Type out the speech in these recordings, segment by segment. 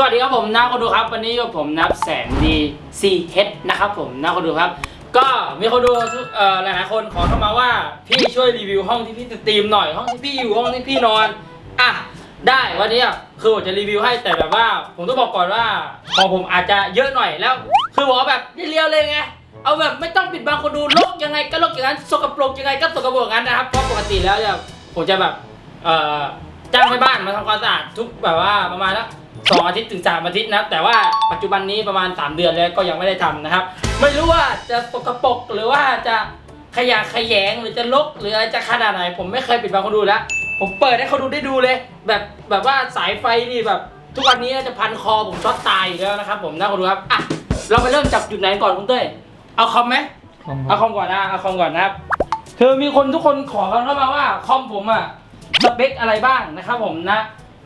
สวัสดีครับผมนะคนดูครับ วันนี้กับผมนับแสนดีซีเฮดนะครับผมนะคนดูครับ ก็มีคนดูทุกเอ่อหลายๆคนขอเข้ามาว่าพี่ช่วยรีวิวห้องที่พี่สตรีมหน่อยห้องที่พี่อยู่ห้องที่พี่นอนอะได้วันนี้อะคือผมจะรีวิวให้แต่แบบว่า ผมต้องบอกก่อนว่าของผมอาจจะเยอะหน่อยแล้ว คือบอกว่าแบบเรียวๆเลยไงเอาแบบไม่ต้องปิดบังคนดูลกยังไงก็ลกอย่างนั้นสกปรกยังไงก็สกปรกอย่างนั้นนะครับเพราะปกติแล้วเนี่ยผมจะแบบเอ่อจ้างให้บ้านมาทำความสะอาดทุกแบบว่าประมาณละ สองอาทิตย์ถึงสามอาทิตย์นะครับแต่ว่าปัจจุบันนี้ประมาณ 3 เดือนแล้วก็ยังไม่ได้ทำนะครับ ไม่รู้ว่าจะสกปรกหรือว่าจะขยะแขยงหรือจะลกหรืออะไรจะขนาดไหน ผมไม่เคยปิดบังคนดูแล้ว ผมเปิดให้เขาดูได้ดูเลย แบบแบบว่าสายไฟนี่แบบ ทุกวันนี้จะพันคอผมช็อตตายอยู่แล้วนะครับ ผมนะคนดูครับอะเราไปเริ่มจากจุดไหนก่อนคุณเต้ยเอาคอมไหม เอาคอมก่อนนะเอาคอมก่อนนะครับคือมีคนทุกคนขอกันเข้ามาว่าคอมผมอะสเปคอะไรบ้างนะครับผมนะ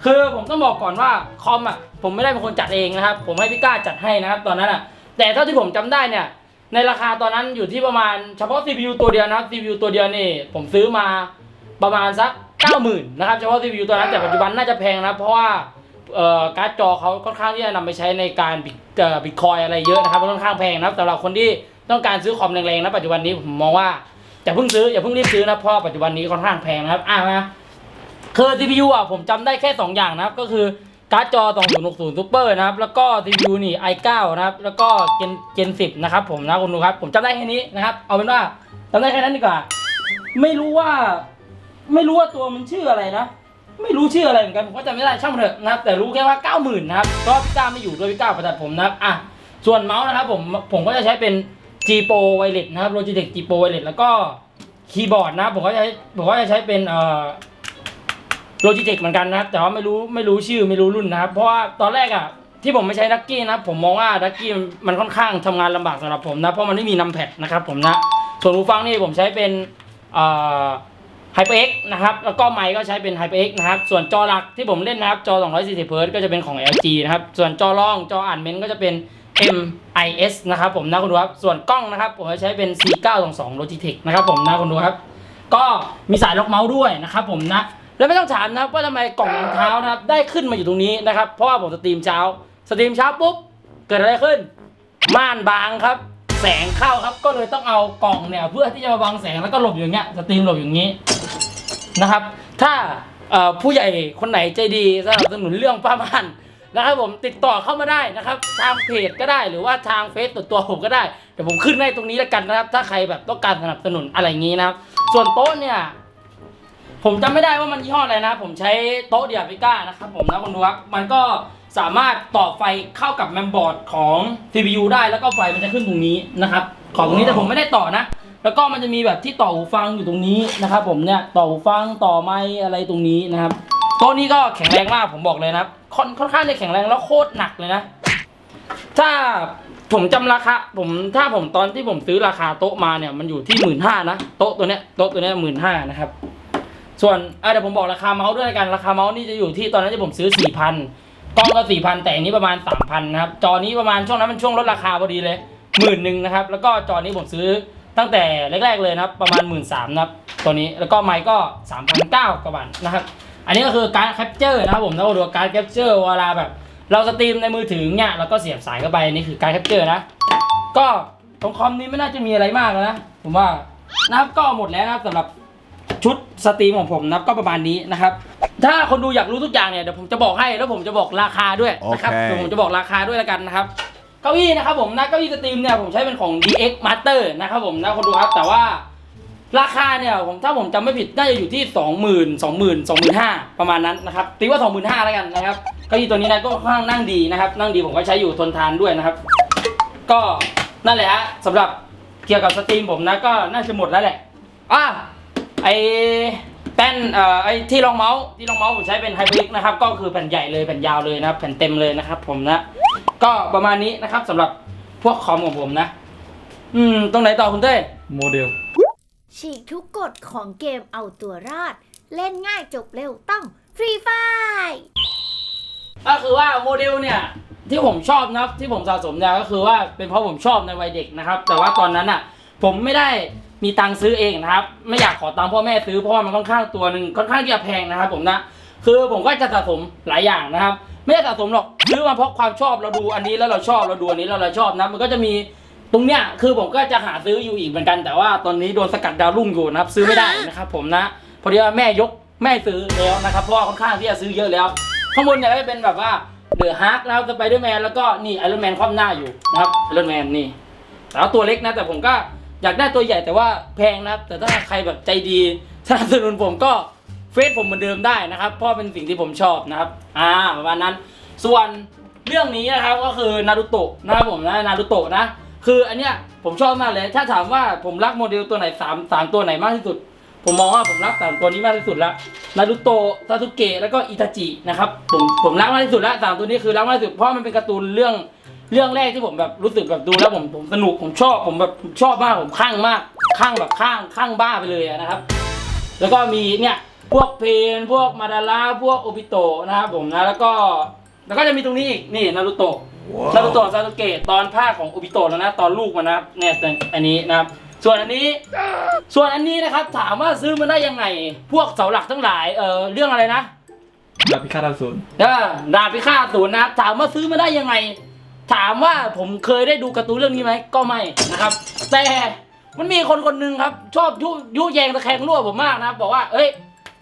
คือผมต้องบอกก่อนว่าคอมอะผมไม่ได้เป็นคนจัดเองนะครับ ผมให้พี่ก้าจัดให้นะครับ ตอนนั้นอะแต่เท่าที่ผมจำได้เนี่ย ในราคาตอนนั้นอยู่ที่ประมาณเฉพาะ CPU ตัวเดียวนะครับ CPU ตัวเดียวนี่ผมซื้อมาประมาณสัก90,000นะครับเฉพาะ CPU ตัวนั้นแต่ปัจจุบันน่าจะแพงนะเพราะว่าเอ่อการ์ดจอเขาค่อนข้างที่จะนำไปใช้ในการบิตเอ่อบิตคอยอะไรเยอะนะครับมันค่อนข้างแพงนะครับสำหรับคนที่ต้องการซื้อคอมแรงๆนะปัจจุบันนี้ผมมองว่าอย่าเพิ่งซื้ออย่าเพิ่งรีบซื้อนะเพราะปัจจุบันนี้ค่อนข้างแพงนะครับอะมา คือ CPU อะผมจำได้แค่ 2 อย่างนะครับ ก็คือการ์ดจอ 2060 Super นะครับ แล้วก็ CPU นี่ i9 นะครับ แล้วก็ Gen Gen 10 นะครับผมนะคุณดูครับ ผมจำได้แค่นี้นะครับ เอาเป็นว่าจำได้แค่นั้นดีกว่า ไม่รู้ว่า ไม่รู้ว่าตัวมันชื่ออะไรนะ ไม่รู้ชื่ออะไรเหมือนกันผมก็จำไม่ได้ช่างมันเถอะนะครับ แต่รู้แค่ว่า 90,000นะครับเพราะพี่ก้าไม่อยู่ด้วยพี่ก้าประจัดผมนะครับอะส่วนเมาส์นะครับผมผมก็จะใช้เป็น G Pro Wireless นะครับ Logitech G Pro Wireless แล้วก็คีย์บอร์ดนะผมก็จะผมก็จะใช้เป็นเอ่อ Logitech เหมือนกันนะครับ แต่ว่าไม่รู้ไม่รู้ชื่อไม่รู้รุ่นนะครับ เพราะว่าตอนแรกอะที่ผมไม่ใช้ดักกี้นะผมมองว่าดักกี้มันค่อนข้างทำงานลำบากสำหรับผมนะ เพราะมันไม่มีนัมแพดนะครับผมนะส่วนหูฟังนี่ผมใช้เป็นไฮเอ่อ HyperX นะครับแล้วก็ไมค์ก็ใช้เป็น HyperX นะครับ ส่วนจอหลักที่ผมเล่นนะครับ จอ 240 Hz ก็จะเป็นของ LG นะครับ ส่วนจอรองจออ่านเมนก็จะเป็น MIS นะครับผมนะคุณดูครับ ส่วนกล้องนะครับ ผมจะใช้เป็น C922 Logitech นะครับผมนะคุณดูครับ ก็มีสายล็อกเมาส์ด้วยนะครับผมนะ แล้วไม่ต้องถามนะครับว่าทำไมกล่องรองเท้านะครับได้ขึ้นมาอยู่ตรงนี้นะครับ เพราะว่าผมสตรีมเช้า สตรีมเช้าปุ๊บเกิดอะไรขึ้น ม่านบางครับ แสงเข้าครับก็เลยต้องเอากล่องเนี่ยเพื่อที่จะมาบังแสงแล้วก็หลบอย่างเงี้ยสตรีมหลบอย่างนี้นะครับ ถ้าผู้ใหญ่คนไหนใจดีสนับสนุนเรื่องป้ามันนะครับผมติดต่อเข้ามาได้นะครับ ทางเพจก็ได้หรือว่าทางเฟซตัวตัวผมก็ได้เดี๋ยวผมขึ้นให้ตรงนี้แล้วกันนะครับ ถ้าใครแบบต้องการสนับสนุนอะไรอย่างนี้นะครับ ส่วนโต๊ะเนี่ย ผมจำไม่ได้ว่ามันยี่ห้ออะไรนะ ผมใช้โต๊ะเดียบิก้านะครับผมนะคุณดูครับมันก็สามารถต่อไฟเข้ากับแมมบอร์ดของ CPU ได้แล้วก็ไฟมันจะขึ้นตรงนี้นะครับของตรงนี้แต่ผมไม่ได้ต่อนะ แล้วก็มันจะมีแบบที่ต่อหูฟังอยู่ตรงนี้นะครับผมเนี่ยต่อหูฟังต่อไมค์อะไรตรงนี้นะครับโต๊ะนี้ก็แข็งแรงมากผมบอกเลยนะครับค่อนค่อนข้างจะแข็งแรงแล้วโคตรหนักเลยนะ ถ้าผมจำราคาผมถ้าผมตอนที่ผมซื้อราคาโต๊ะมาเนี่ยมันอยู่ที่หมื่นห้านะโต๊ะตัวเนี้ยโต๊ะตัวเนี้ยหมื่นห้านะครับ ส่วนเดี๋ยวผมบอกราคาเมาส์ด้วยละกันราคาเมาส์นี่จะอยู่ที่ตอนนั้นที่ผมซื้อสี่พันกล้องก็สี่พันแต่อันนี้ประมาณสามพันนะครับจอนี้ประมาณช่วงนั้นมันช่วงลดราคาพอดีเลยหมื่นหนึ่งนะครับแล้วก็จอนี้ผมซื้อตั้งแต่แรกๆเลยนะครับประมาณหมื่นสามนะครับตัวนี้แล้วก็ไมค์ก็สามพันเก้ากว่าบาทนะครับอันนี้ก็คือการแคปเจอร์นะครับผมถ้าเราดูการแคปเจอร์เวลาแบบ เราสตรีมในมือถือเนี่ยเราก็เสียบสายเข้าไปนี่คือการแคปเจอร์นะก็ตรงคอมนี้ไม่น่าจะมีอะไรมากแล้วนะผมว่านะครับก็หมดแล้วนะครับสำหรับ ชุดสตรีมของผมนะครับก็ประมาณนี้นะครับ ถ้าคนดูอยากรู้ทุกอย่างเนี่ยเดี๋ยวผมจะบอกให้แล้วผมจะบอกราคาด้วยนะครับโอเค เดี๋ยวผมจะบอกราคาด้วยแล้วกันนะครับเก้าอี้นะครับผมนะเก้าอี้สตรีมเนี่ยผมใช้เป็นของ DX Master นะครับผมนะคนดูครับแต่ว่า ราคาเนี่ยผมถ้าผมจำไม่ผิดน่าจะอยู่ที่ 20,000 20,000 25,000ประมาณนั้นนะครับตีว่า 25,000แล้วกันนะครับเก้าอี้ตัวนี้นะก็ค่อนข้างนั่งดีนะครับ นั่งดีผมก็ใช้อยู่ทนทานด้วยนะครับ ก็นั่นแหละฮะสำหรับเกี่ยวกับสตรีมผมนะก็น่าจะหมดแล้วแหละอะ ไอแป้นเอ่อไอที่รองเมาส์ที่รองเมาส์ผมใช้เป็นไฮบริดนะครับ ก็คือแผ่นใหญ่เลยแผ่นยาวเลยนะครับ แผ่นเต็มเลยนะครับ ผมนะ ก็ประมาณนี้นะครับสำหรับพวกคอมของผมนะ อืม ตรงไหนต่อคุณเต้ยโมเดล ฉีกทุกกฎของเกมเอาตัวรอด เล่นง่ายจบเร็วต้องฟรีไฟก็คือว่าโมเดลเนี่ยที่ผมชอบนะครับที่ผมสะสมเนี่ยก็คือว่าเป็นเพราะผมชอบในวัยเด็กนะครับ แต่ว่าตอนนั้นอะ ผมไม่ได้ มีตังค์ซื้อเองนะครับ ไม่อยากขอตังค์พ่อแม่ซื้อเพราะว่ามันค่อนข้างตัวหนึ่งค่อนข้างที่จะแพงนะครับ ผมนะ คือผมก็จะสะสมหลายอย่างนะครับ ไม่ได้สะสมหรอกซื้อมาเพราะความชอบเราดูอันนี้แล้วเราชอบเราดูอันนี้แล้วเราชอบนะมันก็จะมีตรงเนี้ยคือผมก็จะหาซื้ออยู่อีกเหมือนกัน แต่ว่าตอนนี้โดนสกัดดาวรุ่งอยู่นะครับ ซื้อไม่ได้นะครับ ผมนะพอดีว่าแม่ยกแม่ซื้อแล้วนะครับเพราะว่าค่อนข้างที่จะซื้อเยอะแล้ว ข้างบนเนี่ยก็จะเป็นแบบว่าเดอะฮาร์กนะครับสไปเดอร์แมนแล้วก็นี่ไอรอนแมนคว่ำหน้าอยู่นะครับไอรอนแมนนี่แล้วตัวเล็กนะแต่ผมก็ อยากได้ตัวใหญ่แต่ว่าแพงนะครับ แต่ถ้าใครแบบใจดีสนับสนุนผมก็เฟซผมเหมือนเดิมได้นะครับเพราะเป็นสิ่งที่ผมชอบนะครับ อ่าประมาณนั้น ส่วนเรื่องนี้นะครับก็คือนารูโตะนะครับผมนะนารูโตะนะ คืออันเนี้ยผมชอบมากเลย ถ้าถามว่าผมรักโมเดลตัวไหนสามสามตัวไหนมากที่สุด ผมมองว่าผมรักสามตัวนี้มากที่สุดละนารูโตะซาสึเกะแล้วก็อิตาจินะครับผมผมรักมากที่สุดละสามตัวนี้คือรักมากที่สุดเพราะมันเป็นการ์ตูนเรื่อง เรื่องแรกที่ผมแบบรู้สึกแบบดูแล้วผมผมสนุกผมชอบผมแบบผมชอบมากผมข้างมากข้างแบบข้างข้างบ้าไปเลยอะนะครับ แล้วก็มีเนี่ยพวกเพนพวกมาดาร่าพวกโอบิโตะนะครับผมนะแล้วก็แล้วก็จะมีตรงนี้อีกนี่นารูโตะนารูโตะซาสึเกะตอนภาคของโอบิโตะแล้วนะตอนลูกมันนะครับเนี่ยแต่อันนี้นะครับ ส่วนอันนี้ ส่วนอันนี้นะครับถามว่าซื้อมาได้ยังไง พวกเสาหลักทั้งหลายเออเรื่องอะไรนะดาบพิฆาตอสูรเออดาบพิฆาตศูนย์นะครับถามว่าซื้อมาได้ยังไง ถามว่าผมเคยได้ดูการ์ตูนเรื่องนี้ไหมก็ไม่นะครับ แต่มันมีคนคนหนึ่งครับชอบยุยุแยงตะแคงรั่วผมมากนะครับบอกว่าเอ้ย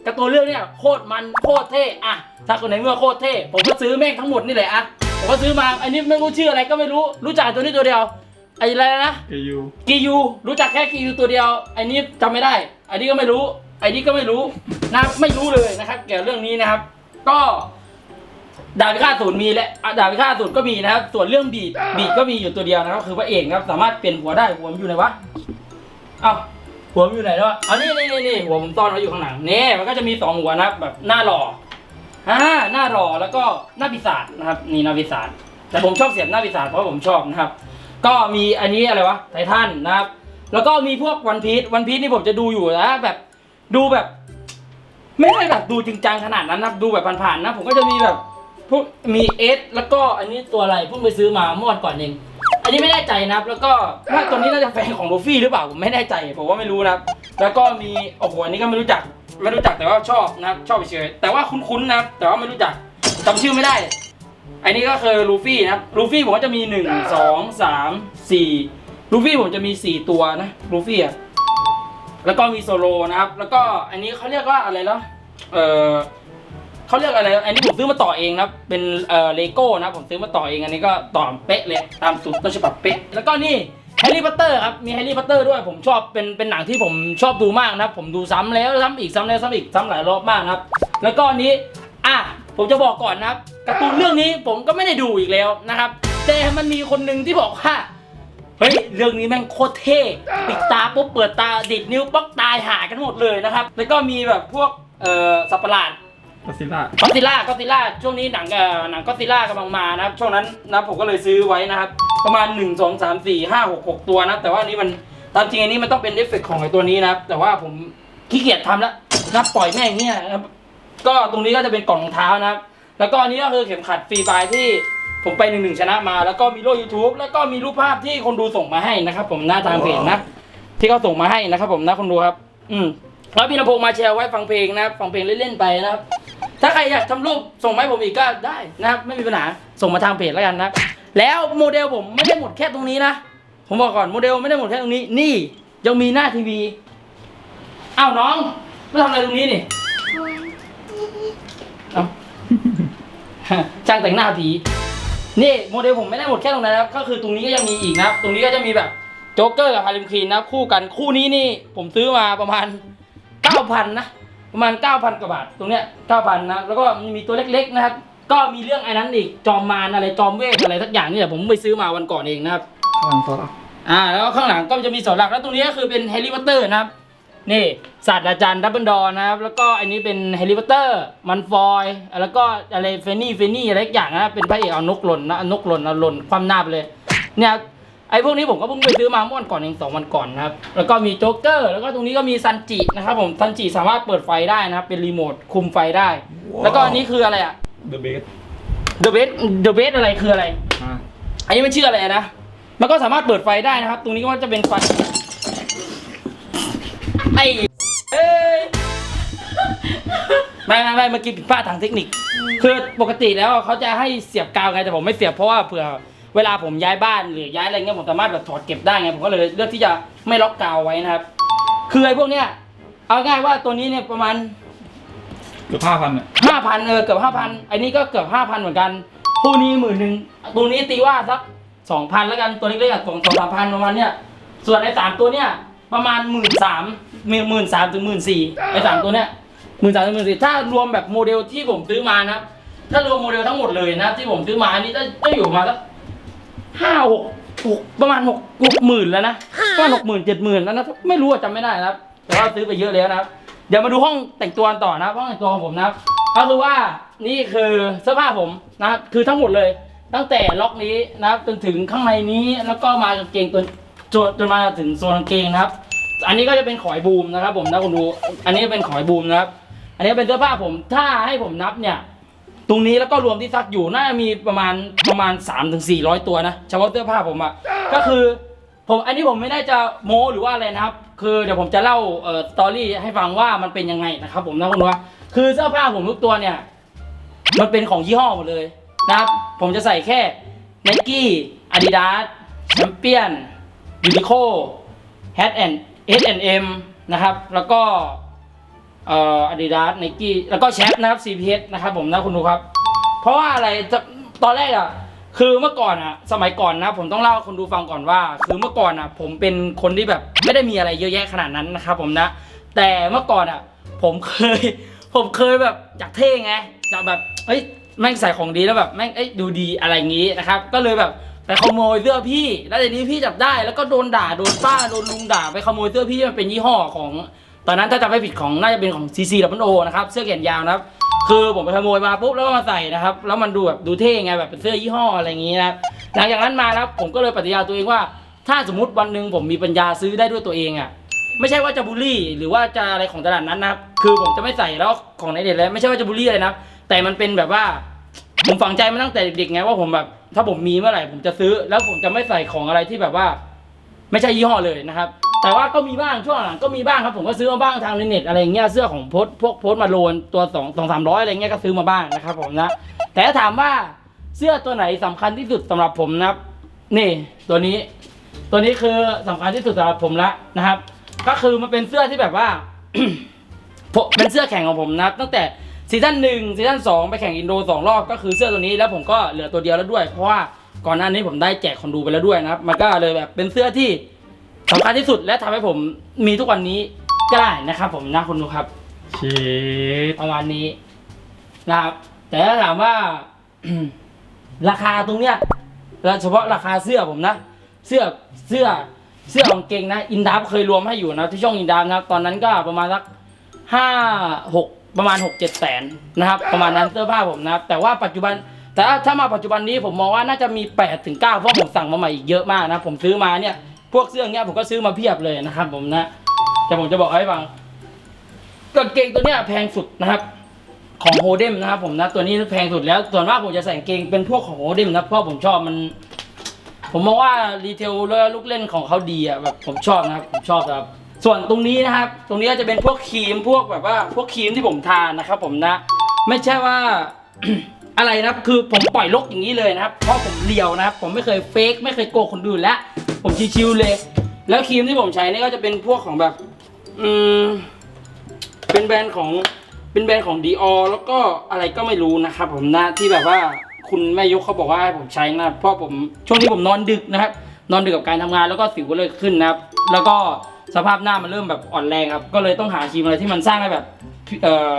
การ์ตูนเรื่องเนี้ยโคตรมันโคตรเท่อะถ้าคนไหนเมื่อโคตรเท่ผมก็ซื้อแม่งทั้งหมดนี่แหละอะผมก็ซื้อมาอันนี้ไม่รู้ชื่ออะไรก็ไม่รู้รู้จักตัวนี้ตัวเดียวไอ้อะไรนะเอยูกียูรู้จักแค่กียูตัวเดียวไอ้นี้จำไม่ได้ไอ้นี้ก็ไม่รู้ไอ้นี้ก็ไม่รู้นะครับไม่รู้เลยนะครับเกี่ยวกับเรื่องนี้นะครับ ก็ ดาบพิฆาตศูนย์มีและอะดาบพิฆาตศูนย์ก็มีนะครับ ส่วนเรื่องบีดบีดก็มีอยู่ตัวเดียวนะครับ คือพระเอกนะครับ สามารถเปลี่ยนหัวได้หัวมันอยู่ไหนวะเอ้าหัวมันอยู่ไหนแล้ววะเอานี่นี่นี่นี่หัวผมซ่อนไว้อยู่ข้างหลังนี่มันก็จะมีสองหัวนะครับแบบหน้าหล่ออ่าหน้าหล่อแล้วก็หน้าปีศาจนะครับนี่หน้าปีศาจแต่ผมชอบเสียบหน้าปีศาจเพราะผมชอบนะครับ ก็มีอันนี้อะไรวะไททันนะครับ แล้วก็มีพวกวันพี e วันพี e นี่ผมจะดูอยู่นะแบบดูแบบ ไม่ได้แบบดูจริงจังขนาดนั้นนะดูแบบผ่านๆนะ ผมก็จะมีแบบ พวกมีเอสแล้วก็อันนี้ตัวอะไรเพิ่งไปซื้อมาเมื่อวันก่อนเองอันนี้ไม่แน่ใจนะครับ แล้วก็ว่าตัวนี้น่าจะแฟนของลูฟี่หรือเปล่าผมไม่แน่ใจผมว่าไม่รู้นะครับ แล้วก็มีโอ้โหอันนี้ก็ไม่รู้จักไม่รู้จักแต่ว่าชอบนะครับชอบเฉยแต่ว่าคุ้นๆนะครับแต่ว่าไม่รู้จักจำชื่อไม่ได้ อันนี้ก็คือลูฟี่นะครับลูฟี่ผมก็จะมีหนึ่งสองสามสี่ลูฟี่ผมจะมีสี่ตัวนะลูฟี่อะแล้วก็มีโซโลนะครับ แล้วก็อันนี้เขาเรียกว่าอะไรแล้วเออ เขาเรียกอะไร อันนี้ผมซื้อมาต่อเองนะครับ เป็นเอ่อเลโก้นะ ผมซื้อมาต่อเอง อันนี้ก็ต่อเป๊ะเลย ตามสูตรต้นฉบับเป๊ะ แล้วก็นี่แฮร์รี่พอตเตอร์ครับ มีแฮร์รี่พอตเตอร์ด้วย ผมชอบ เป็น เป็นหนังที่ผมชอบดูมากนะครับ ผมดูซ้ำแล้วซ้ำอีกซ้ำแล้วซ้ำอีกซ้ำหลายรอบมากนะครับ แล้วก็อันนี้ อะ ผมจะบอกก่อนนะครับ การ์ตูนเรื่องนี้ผมก็ไม่ได้ดูอีกแล้วนะครับ แต่มันมีคนหนึ่งที่บอกว่าเฮ้ยเรื่องนี้แม่งโคตรเท่ปิดตาปุ๊บเปิดตาดิดนิ้วป๊อกตายหากันหมดเลยนะครับ แล้วก็มีแบบพวกเอ่อสัตว์ประหลาด ก็ซิล่าก็ซิล่าก็ซิล่าช่วงนี้หนังเอ่อหนังก็ซิล่ากำลังมานะครับ ช่วงนั้นนะผมก็เลยซื้อไว้นะครับ ประมาณ 1 2 3 4 5 6 6 ตัวนะ แต่ว่าอันนี้มันตามจริงอันนี้มันต้องเป็นเอฟเฟกต์ของไอตัวนี้นะครับ แต่ว่าผมขี้เกียจทำแล้วนะปล่อยแม่งเงี้ยนะครับก็ตรงนี้ก็จะเป็นกล่องรองเท้านะครับ แล้วก็อันนี้ก็คือเข็มขัดฟรีไฟล์ที่ผมไปหนึ่งหนึ่งชนะมา แล้วก็มีโล่ YouTube แล้วก็มีรูปภาพที่คนดูส่งมาให้นะครับ ผมหน้าทางเพจนะ ที่เขาส่งมาให้นะครับ ผมนะคนดูครับ อืมแล้วพี่ลำโพงมาแชร์ไว้ฟังเพลงนะครับฟังเพลงเล่นๆไปนะครับ ถ้าใครอยากทำรูปส่งมาให้ผมอีกก็ได้นะครับไม่มีปัญหาส่งมาทางเพจแล้วกันนะครับแล้วโมเดลผมไม่ได้หมดแค่ตรงนี้นะผมบอกก่อนโมเดลไม่ได้หมดแค่ตรงนี้ นี่ยังมีหน้าทีวีอ้าวน้องมาทำอะไรตรงนี้นี่เอ้า ช่างแต่งหน้าผีนี่โมเดลผมไม่ได้หมดแค่ตรงนั้นนะครับก็คือตรงนี้ก็ยังมีอีกนะครับ ตรงนี้ก็จะมีแบบโจ๊กเกอร์กับฮาริมควีนนะครับคู่กันคู่นี้นี่ผมซื้อมาประมาณเก้าพันนะ ประมาณ 9,000 กว่าบาท ตรงเนี้ย 9,000 นะ แล้วก็มีตัวเล็กๆนะครับ ก็มีเรื่องไอ้นั้นอีก จอมมารอะไร จอมเวทอะไรทักอย่างเนี่ยผมไปซื้อมาวันก่อนเองนะครับ ข้างหลังตัวละอ่า แล้วก็ข้างหลังก็จะมีเสาหลัก แล้วตรงนี้ก็คือเป็นแฮร์รี่พอตเตอร์นะครับ นี่ศาสตราจารย์ดับเบิลดอร์นะครับ แล้วก็อันนี้เป็นแฮร์รี่พอตเตอร์ มันฟอย แล้วก็อะไรเฟนนี่ เฟนนี่อะไรทุกอย่างนะครับเป็นพระเอกเอานกหล่นนะเอานกหล่นเอาหล่นความหน้าไปเลย เนี่ย ไอ้พวกนี้ผมก็เพิ่งไปซื้อมาเมื่อวันก่อนเองสองวันก่อนนะครับ แล้วก็มีโจ๊กเกอร์ แล้วก็ตรงนี้ก็มีซันจินะครับผม ซันจิสามารถเปิดไฟได้นะครับ เป็นรีโมทคุมไฟได้ แล้วก็อันนี้คืออะไรอะเดอะเบส The Best The Best อะไรคืออะไรอ่าอันนี้มันชื่ออะไรนะ มันก็สามารถเปิดไฟได้นะครับ ตรงนี้ก็จะเป็นไฟ ไอ้เอ้ยไม่ไม่ไม่เมื่อกี้ผิดพลาดทางเทคนิค คือปกติแล้วเขาจะให้เสียบกาวไงแต่ผมไม่เสียบเพราะว่าเผื่อ เวลาผมย้ายบ้านหรือย้ายอะไรเงี้ยผมสามารถแบบถอดเก็บได้ไงผมก็เลยเลือกที่จะไม่ล็อกกาวไว้นะครับ คือไอ้พวกเนี้ยเอาง่ายว่าตัวนี้เนี่ยประมาณเกือบห้าพันอะห้าพันเออเกือบห้าพันไอ้นี่ก็เกือบห้าพันเหมือนกันคู่นี้หมื่นหนึ่งตัวนี้ตีว่าสักสองพันแล้วกันตัวนี้เล็กๆสองสองสามพันประมาณเนี้ยส่วนไอ้สามตัวเนี้ยประมาณหมื่นสามหมื่นสามถึงหมื่นสี่ไอ้สามตัวเนี้ยหมื่นสามถึงหมื่นสี่ถ้ารวมแบบโมเดลที่ผมซื้อมานะครับถ้ารวมโมเดลทั้งหมดเลยนะที่ผมซื้อมาอันนี้จะจะอยู่ประมาณสัก ห้าหกหกประมาณหกหกหมื่นแล้วนะประมาณหกหมื่นเจ็ดหมื่นแล้วนะไม่รู้อะจำไม่ได้นะครับแต่ว่าซื้อไปเยอะแล้วนะครับเดี๋ยวมาดูห้องแต่งตัวกันต่อนะครับห้องแต่งตัวของผมนะครับก็คือว่านี่คือเสื้อผ้าผมนะครับคือทั้งหมดเลย ตั้งแต่ล็อกนี้นะครับจนถึงข้างในนี้แล้วก็มากางเกงตัวจนจนมาถึงโซนกางเกงนะครับ อันนี้ก็จะเป็นขอยบูมนะครับ ผมนะคุณดู อันนี้เป็นขอยบูมนะครับ อันนี้เป็นเสื้อผ้าผมถ้าให้ผมนับเนี่ย ตรงนี้แล้วก็รวมที่ซักอยู่น่าจะมีประมาณประมาณ3-4ถึง400 ตัวนะเฉพาะเสื้อผ้าผมอะก็คือผมอันนี้ผมไม่ได้จะโม้หรือว่าอะไรนะครับ คือเดี๋ยวผมจะเล่าเอ่อสตอรี่ให้ฟังว่ามันเป็นยังไงนะครับผมนะคุณว่าคือเสื้อผ้าผมทุกตัวเนี่ย มันเป็นของยี่ห้อหมดเลยนะครับ ผมจะใส่แค่ Nike Adidas Champion Uniqlo Head and H&M นะครับ แล้วก็ เอ่อ Adidas Nike แล้วก็แชปนะครับ CPS นะครับผมนะคุณดูครับ เพราะว่าอะไรจะตอนแรกอะคือเมื่อก่อนอะ สมัยก่อนนะ ผมต้องเล่าให้คนดูฟังก่อนว่า คือเมื่อก่อนอะ ผมเป็นคนที่แบบไม่ได้มีอะไรเยอะแยะขนาดนั้นนะครับผมนะ แต่เมื่อก่อนอะ ผมเคย ผมเคยแบบอยากเท่ไงอยากแบบเอ้ยแม่งใส่ของดีแล้วแบบแม่งเอ้ยดูดีอะไรอย่างงี้นะครับ ก็เลยแบบไปขโมยเสื้อพี่ แล้วทีนี้พี่จับได้แล้วก็โดนด่าโดนป้าโดนลุงด่าไปขโมยเสื้อพี่มันเป็นยี่ห้อของ ตอนนั้นถ้าจำไม่ผิดของน่าจะเป็นของ CC ดับเบิลโอนะครับเสื้อแขนยาวนะครับ คือผมไปขโมยมาปุ๊บแล้วก็มาใส่นะครับ แล้วมันดูแบบดูเท่ไงแบบเป็นเสื้อยี่ห้ออะไรอย่างงี้นะครับหลังจากนั้นมานะครับผมก็เลยปฏิญาตัวเองว่า ถ้าสมมติวันหนึ่งผมมีปัญญาซื้อได้ด้วยตัวเองอะไม่ใช่ว่าจะบูลลี่ หรือว่าจะอะไรของตลาดนั้นนะครับคือผมจะไม่ใส่แล้วของในเด็ดเลยไม่ใช่ว่าจะบูลลี่อะไรนะแต่มันเป็นแบบว่าผมฝังใจมาตั้งแต่เด็กๆไงว่าผมแบบถ้าผมมีเมื่อไหร่ผมจะซื้อ แล้วผมจะไม่ใส่ของอะไรที่แบบว่า ไม่ใช่ยี่ห้อเลยนะครับ แต่ว่าก็มีบ้างช่วงหลังก็มีบ้างครับผมก็ซื้อมาบ้างทางในเน็ตอะไรเงี้ยเสื้อของโพสพวกโพสมาโลนตัวสองสองสามร้อยอะไรเงี้ยก็ซื้อมาบ้างนะครับผมนะแต่ถามว่าเสื้อตัวไหนสำคัญที่สุดสำหรับผมนะครับ นี่ ตัวนี้ ตัวนี้คือสำคัญที่สุดสำหรับผมละนะครับ ก็คือมันเป็นเสื้อที่แบบว่าเป็นเสื้อแข่งของผมนะครับ ตั้งแต่ซีซั่นหนึ่งซีซั่นสองไปแข่งอินโดสองรอบก็คือเสื้อตัวนี้แล้วผมก็เหลือตัวเดียวแล้วด้วย เพราะว่าก่อนหน้านี้ผมได้แจกคนดูไปแล้วด้วยนะครับ มันก็เลยแบบเป็นเสื้อที่ สำคัญที่สุดและทำให้ผมมีทุกวันนี้ก็ได้นะครับ ผมนะคุณดูครับชดประมาณนี้นะครับแต่ถ้าถามว่า ราคาตรงเนี้ยแล้วเฉพาะราคาเสื้อผมนะ เสื้อเสื้อเสื้อของเกงนะอินดับเคยรวมให้อยู่นะที่ช่องอินดับนะตอนนั้นก็ประมาณสักห้าหกประมาณหกเจ็ดแสนนะครับ ประมาณนั้นเสื้อผ้าผมนะครับ แต่ว่าปัจจุบัน แต่ถ้าถ้ามาปัจจุบันนี้ผมมองว่าน่าจะมี8ปดถึงเก้าเพราะผมสั่งมาใหม่อีกเยอะมากนะ ผมซื้อมาเนี่ย พวกเสื้อเนี้ยผมก็ซื้อมาเพียบเลยนะครับ ผมนะ แต่ผมจะบอกให้ฟังกางเกงตัวเนี้ยแพงสุดนะครับของโฮเดมนะครับผมนะตัวนี้แพงสุดแล้ว ส่วนมากผมจะใส่เกงเป็นพวกของโฮเดมนะเพราะผมชอบมัน ผมมองว่ารีเทลแล้วลูกเล่นของเขาดีอะแบบผมชอบนะครับผมชอบครับ ส่วนตรงนี้นะครับ ตรงนี้ก็จะเป็นพวกครีมพวกแบบว่า พวกครีมที่ผมทานนะครับ ผมนะ ไม่ใช่ว่าอะไรนะครับคือผมปล่อยลกอย่างนี้เลยนะครับ เพราะผมเลียวนะครับ ผมไม่เคยเฟกไม่เคยโกงคนอื่นแล้ว ผมชิวๆเลย แล้วครีมที่ผมใช้นี่ก็จะเป็นพวกของแบบ อืม เป็นแบรนด์ของ เป็นแบรนด์ของดีออแล้วก็อะไรก็ไม่รู้นะครับผมนะที่แบบว่าคุณแม่ยกเขาบอกว่าให้ผมใช้นะ เพราะผมช่วงนี้ผมนอนดึกนะครับ นอนดึกกับการทำงานแล้วก็สิวก็เลยขึ้นนะครับ แล้วก็สภาพหน้ามันเริ่มแบบอ่อนแรงครับ ก็เลยต้องหาครีมอะไรที่มันสร้างให้แบบเอ่อ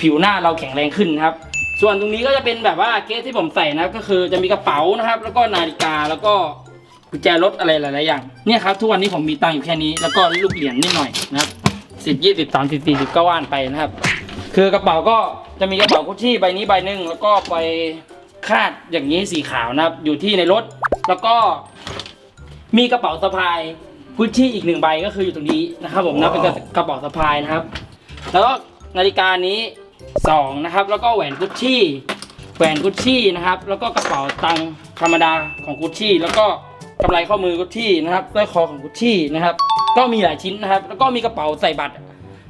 ผิวหน้าเราแข็งแรงขึ้นนครับ ส่วนตรงนี้ก็จะเป็นแบบว่าเกสที่ผมใส่นะครับก็คือจะมีกระเป๋านะครับ แล้วก็นาฬิกาแล้วก็ กุญแจรถอะไรหลายๆอย่างเนี่ยครับทุกวันนี้ผมมีตังค์อยู่แค่นี้แล้วก็ลูกเหรียญนิดหน่อยนะครับสิบยี่สิบสามสิบสี่สิบก็ว่านไปนะครับ คือกระเป๋าก็จะมีกระเป๋ากุชชี่ใบนี้ใบหนึ่งแล้วก็ไปคาดอย่างนี้สีขาวนะครับ อยู่ที่ในรถ แล้วก็มีกระเป๋าสะพายกุชชี่อีกหนึ่งใบก็คืออยู่ตรงนี้นะครับ ผมนะเป็นกระกระเป๋าสะพายนะครับ แล้วก็นาฬิกานี้สองนะครับ แล้วก็แหวนกุชชี่แหวนกุชชี่นะครับ แล้วก็กระเป๋าตังค์ธรรมดาของกุชชี่แล้วก็ กำไรข้อมือกุชชี่นะครับสร้อยคอของกุชชี่นะครับ ก็มีหลายชิ้นนะครับ แล้วก็มีกระเป๋าใส่บัตร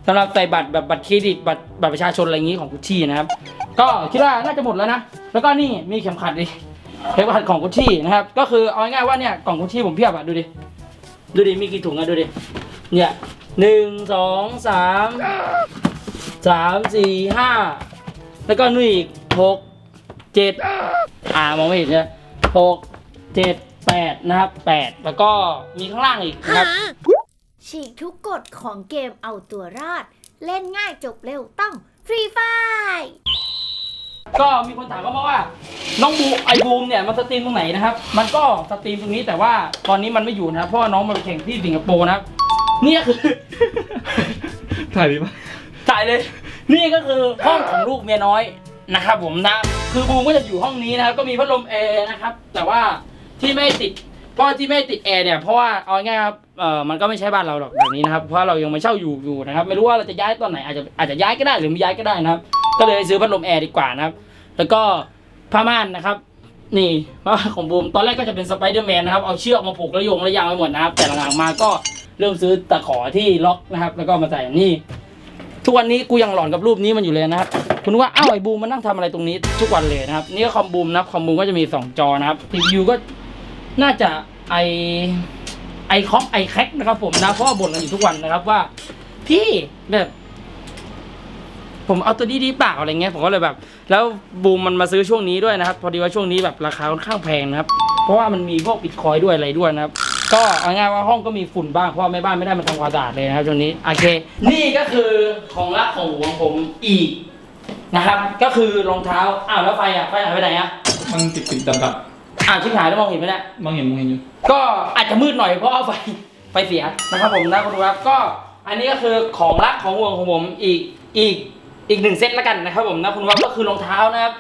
สำหรับใส่บัตรแบบบัตรเครดิตบัตรบัตรประชาชนอะไรอย่างงี้ของกุชชี่นะครับ ก็คิดว่าน่าจะหมดแล้วนะ แล้วก็นี่มีเข็มขัดดิเข็มขัดของกุชชี่นะครับ ก็คือเอาง่ายๆว่าเนี่ยกล่องกุชชี่ผมเพียบอะดูดิ ดูดิมีกี่ถุงอะดูดิ เนี่ยหนึ่งสองสามสามสี่ห้าแล้วก็นู่นอีกหกเจ็ดอ่ามองไม่เห็นใช่ไหมหกเจ็ด แปดนะครับแปดแล้วก็มีข้างล่างอีกนะครับ ฉีกทุกกฎของเกมเอาตัวรอด เล่นง่ายจบเร็วต้องฟรีไฟก็มีคนถามเข้ามาว่า น้องบูไอบูมเนี่ยมันสตรีมตรงไหนนะครับ มันก็สตรีมตรงนี้แต่ว่าตอนนี้มันไม่อยู่นะครับเพราะว่าน้องมันไปแข่งที่สิงคโปร์นะครับเนี่ยคือ ถ่ายดีปะถ่ายเลย นี่ก็คือห้องของลูกเมียน้อยนะครับผมนะ คือบูมก็จะอยู่ห้องนี้นะครับ ก็มีพัดลมแอร์นะครับ แต่ว่า ที่ไม่ติดเพราะที่ไม่ติดแอร์เนี่ยเพราะว่าเอาง่ายครับเอ่อมันก็ไม่ใช่บ้านเราหรอกแบบนี้นะครับเพราะเรายังไม่เช่าอยู่อยู่นะครับ ไม่รู้ว่าเราจะย้ายตอนไหนอาจจะอาจจะย้ายก็ได้หรือไม่ย้ายก็ได้นะครับ ก็เลยซื้อพัดลมแอร์ดีกว่านะครับ แล้วก็ผ้าม่านนะครับ นี่ผ้าม่านของบูมตอนแรกก็จะเป็นสไปเดอร์แมนนะครับเอาเชือกมาผูกระยงระยางไว้หมดนะครับ แต่หลังๆมาก็เริ่มซื้อตะขอที่ล็อกนะครับ แล้วก็มาใส่นี่ทุกวันนี้กูยังหลอนกับรูปนี้มันอยู่เลยนะครับคุณว่าอ้าวไอ้บูมมันนั่งทำอะไรตรงนี้ทุกวันเลยนะครับ นี่ก็คอมบูมนะครับคอมบูมก็จะมี 2 จอนะครับทีวีก็ น่าจะไอไอคอมไอแคกนะครับผมนะเพราะว่าบ่นกันอยู่ทุกวันนะครับว่า พี่แบบ ผมเอาตัวนี้ดีเปล่าอะไรเงี้ยผมก็เลยแบบ แล้วบูมมันมาซื้อช่วงนี้ด้วยนะครับ พอดีว่าช่วงนี้แบบราคาค่อนข้างแพงนะครับ เพราะว่ามันมีพวกบิตคอยด้วยอะไรด้วยนะครับ ก็เอาง่ายว่าห้องก็มีฝุ่นบ้างเพราะว่าแม่บ้านไม่ได้มาทำความสะอาดเลยนะครับช่วงนี้โอเค นี่ก็คือของรักของหวงผมอีกนะครับ ก็คือรองเท้าอ้าวแล้วไฟอะไฟหายไปไหนอะมันติดติดดับดับ อ้าวชิบหายแล้วมองเห็นไหมเนี่ย มองเห็นมองเห็นอยู่ ก็อาจจะมืดหน่อยเพราะเอาไฟไฟเสียนะครับผมนะคุณผู้ชมครับก็อันนี้ก็คือของรักของห่วงของผมอีกอีกอีกหนึ่งเซตแล้วกันนะครับผมนะคุณผู้ชมก็คือรองเท้านะครับ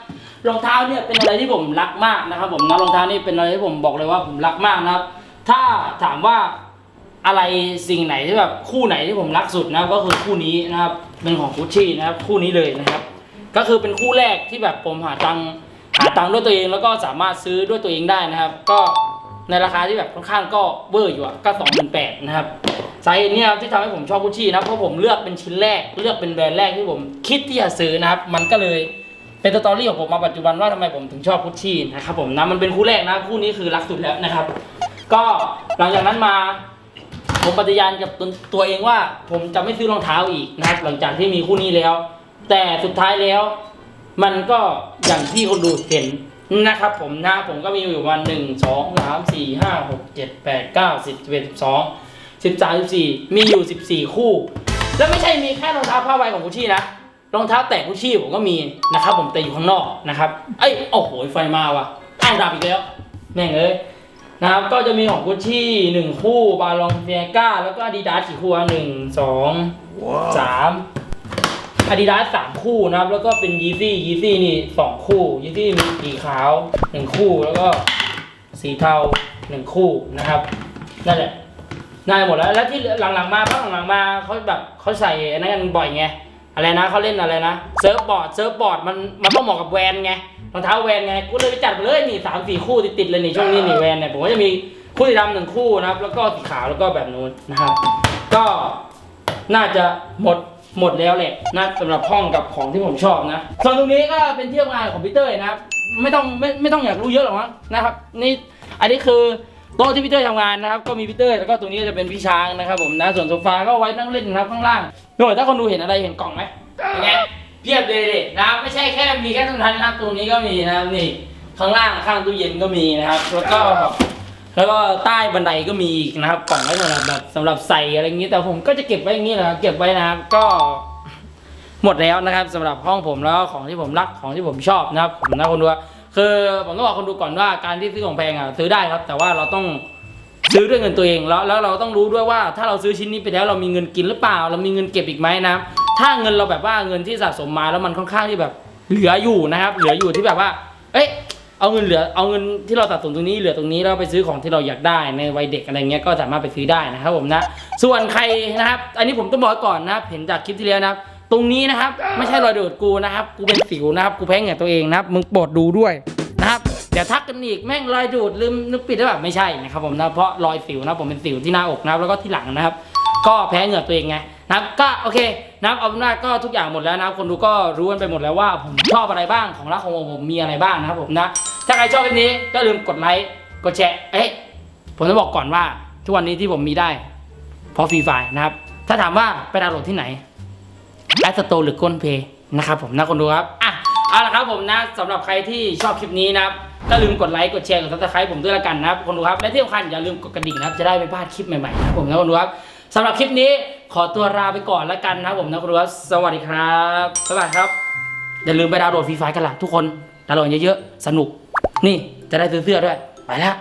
รองเท้าเนี่ยเป็นอะไรที่ผมรักมากนะครับ ผมนะรองเท้านี่เป็นอะไรที่ผมบอกเลยว่าผมรักมากนะครับ ถ้าถามว่าอะไรสิ่งไหนที่แบบคู่ไหนที่ผมรักสุดนะครับก็คือคู่นี้นะครับเป็นของกุชชี่นะครับคู่นี้เลยนะครับ ก็คือเป็นคู่แรกที่แบบผมหาตังค์ หาตังค์ด้วยตัวเองแล้วก็สามารถซื้อด้วยตัวเองได้นะครับ ก็ในราคาที่แบบค่อนข้างก็เวอร์อยู่อะก็สองหมื่นแปดนะครับสาเหตุนี้ครับที่ทำให้ผมชอบกุชชี่นะเพราะผมเลือกเป็นชิ้นแรก เลือกเป็นแบรนด์แรกที่ผมคิดที่จะซื้อนะครับ มันก็เลยเป็นสตอรี่ของผมมาปัจจุบันว่าทำไมผมถึงชอบกุชชี่นะครับผมนะมันเป็นคู่แรกนะคู่นี้คือรักสุดแล้วนะครับ ก็หลังจากนั้นมา ผมปฏิญาณกับตตัวเองว่า ผมจะไม่ซื้อรองเท้าอีกนะครับ หลังจากที่มีคู่นี้แล้ว แต่สุดท้ายแล้ว มันก็อย่างที่คนดูเห็นนะครับผมนะผมก็มีอยู่วันหนึ่งสองสามสี่ห้าหกเจ็ดแปดเก้าสิบสิบเอ็ดสิบสองสิบสามสิบสี่มีอยู่สิบสี่คู่ แล้วไม่ใช่มีแค่รองเท้าผ้าใบของกุชชี่นะรองเท้าแตะกุชชี่ผมก็มีนะครับ ผมแต่อยู่ข้างนอกนะครับเอ้ยโอ้โหไฟมาว่ะอ้าวดับอีกแล้วแม่งเอ้ยนะครับก็จะมีของกุชชี่หนึ่งคู่บาลองเฟียก้า แล้วก็อาดิดาสกี่คู่หนึ่งสองสาม อาดิดาสสามคู่นะครับ แล้วก็เป็นยีซี่ยีซี่นี่สองคู่ยีซี่มีสีขาวหนึ่งคู่แล้วก็สีเทาหนึ่งคู่นะครับนั่นแหละได้หมดแล้ว แล้วที่หลังๆมาพักหลังๆมาเขาแบบเขาใส่อันนั้นกันบ่อยไงอะไรนะเขาเล่นอะไรนะเซิร์ฟบอร์ดเซิร์ฟบอร์ดมันมันต้องเหมาะกับแวนไงรองเท้าแวนไงกูเลยไปจัดไปเลยนี่สามสี่คู่ติดๆเลยนี่ช่วงนี้นี่แวนเนี่ยผมก็จะมีคู่สีดำหนึ่งคู่นะครับ แล้วก็สีขาวแล้วก็แบบนู้นนะครับ ก็น่าจะหมด หมดแล้วแหละนะสำหรับห้องกับของที่ผมชอบนะส่วนตรงนี้ก็เป็นเที่ยวงานของพีเตอร์นะครับไม่ต้องไม่ไม่ต้องอยากรู้เยอะหรอกมั้งนะครับนี่อันนี้คือโต๊ะที่พีเตอร์ทำงานนะครับก็มีพีเตอร์แล้วก็ตรงนี้จะเป็นพี่ช้างนะครับผมนะส่วนโซฟาก็ไว้นั่งเล่นนะครับข้างล่างโดยถ้าคนดูเห็นอะไรเห็นกล่องไหมเป็นไงเพียบเลยดินะครับไม่ใช่แค่มีแค่ตรงนั้นนะครับตรงนี้ก็มีนะครับนี่ข้างล่างข้างตู้เย็นก็มีนะครับแล้วก็ แล้วก็ใต้บันไดก็มีอีกนะครับกล่องไว้สำหรับแบบสำหรับใส่อะไรอย่างนี้ แต่ผมก็จะเก็บไว้อย่างนี้แหละครับเก็บไว้นะครับก็หมดแล้วนะครับสำหรับห้องผมแล้วก็ของที่ผมรักของที่ผมชอบนะครับผมนะคนดูคือผมต้องบอกคนดูก่อนว่าการที่ซื้อของแพงอะซื้อได้ครับ แต่ว่าเราต้องซื้อด้วยเงินตัวเองแล้วแล้วเราต้องรู้ด้วยว่าถ้าเราซื้อชิ้นนี้ไปแล้วเรามีเงินกินหรือเปล่า เรามีเงินเก็บอีกไหมนะถ้าเงินเราแบบว่าเงินที่สะสมมาแล้วมันค่อนข้างที่แบบเหลืออยู่นะครับ เหลืออยู่ที่แบบว่า เอ้ย เอาเงินเหลือเอาเงินที่เราสะสมตรงนี้เหลือตรงนี้แล้วไปซื้อของที่เราอยากได้ในวัยเด็กอะไรเงี้ยก็สามารถไปซื้อได้นะครับผมนะ ส่วนใครนะครับ อันนี้ผมต้องบอกก่อนนะครับเห็นจากคลิปที่แล้วนะครับ ตรงนี้นะครับ ไม่ใช่รอยโดดกูนะครับ กูเป็นสิวนะครับ กูแพ้เหงื่อตัวเองนะครับ มึงโปรดดูด้วยนะครับเดี๋ยวทักกันอีกแม่งรอยดูดลืมนึกปิดได้แบบไม่ใช่นะครับผมนะเพราะรอยสิวนะผมเป็นสิวที่หน้าอกนะครับแล้วก็ที่หลังนะครับ ก็แพ้เหงื่อตัวเองไง นะครับก็โอเคนะครับเอาเป็นว่าก็ทุกอย่างหมดแล้วนะครับคนดูก็รู้กันไปหมดแล้วว่าผมชอบอะไรบ้างของรักของผมผมมีอะไรบ้างนะครับผมนะถ้าใครชอบคลิปนี้ก็ลืมกดไลค์กดแชร์เอ๊ะผมจะบอกก่อนว่า ทุกวันนี้ที่ผมมีได้ เพราะฟรีไฟนะครับ ถ้าถามว่าไปดาวน์โหลดที่ไหนแอปสโตร์หรือก้นเพย์นะครับผมนะคนดูครับอะเอาละครับผมนะสำหรับใครที่ชอบคลิปนี้นะครับก็ลืมกดไลค์กดแชร์กดซับสไครต์ผมด้วยละกันนะครับคนดูครับและที่สำคัญอย่าลืมกดกระดิ่งนะครับจะได้ไม่พลาดคลิปใหม่ๆนะผมนะคนดูครับ สำหรับคลิปนี้ขอตัวลาไปก่อนละกันนะครับผมนะคนดูครับสวัสดีครับสวัสดีครับ อย่าลืมไปดาวน์โหลดฟรีไฟกันล่ะทุกคนดาวน์โหลดเยอะๆสนุก นี่จะได้ซื้อเสื้อด้วย ไปแล้ว